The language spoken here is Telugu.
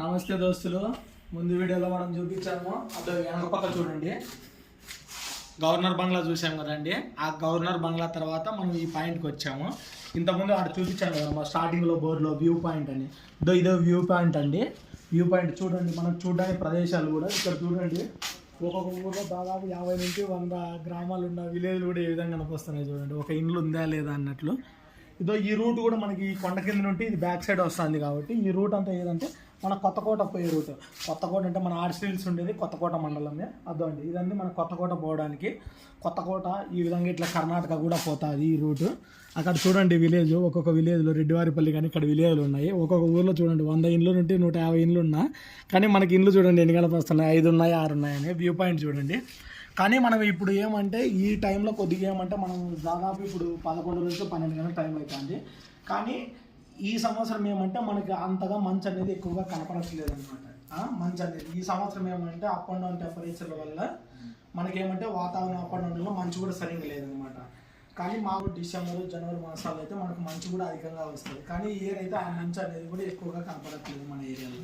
నమస్తే దోస్తులు. ముందు వీడియోలో మనం చూపించాము. అటు వెనక పక్క చూడండి. గవర్నర్ బంగ్లా చూసాం కదండి. ఆ గవర్నర్ బంగ్లా తర్వాత మనం ఈ పాయింట్కి వచ్చాము. ఇంతకుముందు అక్కడ చూపించాను కదా మా స్టార్టింగ్లో బోర్డులో వ్యూ పాయింట్ అని. ఇదో ఇదో వ్యూ పాయింట్ అండి. వ్యూ పాయింట్ చూడండి మనం చూడడానికి ప్రదేశాలు కూడా ఇక్కడ చూడండి. ఒక్కొక్క ఊర్లో దాదాపు యాభై నుంచి వంద గ్రామాలు ఉన్న విలేజ్లు కూడా ఏ విధంగా కనిపిస్తున్నాయి చూడండి. ఒక ఇండ్లు ఉందా లేదా అన్నట్లు. ఇదో ఈ రూట్ కూడా మనకి ఈ కొండ కింద నుండి ఇది బ్యాక్ సైడ్ వస్తుంది కాబట్టి ఈ రూట్ అంతా ఏదంటే మన కొత్తకోట పోయే రూట్. కొత్తకోట అంటే మన ఆర్సిల్స్ ఉండేది కొత్తకోట మండలమే అదండి ఇదండి మన కొత్తకోట పోవడానికి. కొత్తకోట ఈ విధంగా ఇట్లా కర్ణాటక కూడా పోతుంది ఈ రూట్. అక్కడ చూడండి విలేజ్ ఒక్కొక్క విలేజ్లో రెడ్డివారిపల్లి కానీ ఇక్కడ విలేజ్లు ఉన్నాయి. ఒక్కొక్క ఊర్లో చూడండి వంద ఇండ్లు నుండి నూట యాభై ఇండ్లు ఉన్నా. కానీ మనకి ఇండ్లు చూడండి ఎన్ని కలపస్తున్నాయి ఐదు ఉన్నాయి ఆరు ఉన్నాయని వ్యూ పాయింట్ చూడండి. కానీ మనం ఇప్పుడు ఏమంటే ఈ టైంలో కొద్దిగా ఏమంటే మనం దాదాపు ఇప్పుడు పదకొండు నుంచి పన్నెండు గంటల టైం అవుతుంది. కానీ ఈ సంవత్సరం ఏమంటే మనకి అంతగా మంచు అనేది ఎక్కువగా కనపడట్లేదు అనమాట మంచు అనేది. ఈ సంవత్సరం ఏమంటే అప్ అండ్ డౌన్ టెంపరేచర్ వల్ల మనకేమంటే వాతావరణం అప్ అండ్ డౌన్లో మంచు కూడా సరిగ్గా లేదనమాట కానీ మాకు డిసెంబర్ జనవరి మాసాలు అయితే మనకు మంచు కూడా అధికంగా వస్తుంది. కానీ ఇయర్ అయితే ఆ మంచు అనేది కూడా ఎక్కువగా కనపడట్లేదు మన ఏరియాలో.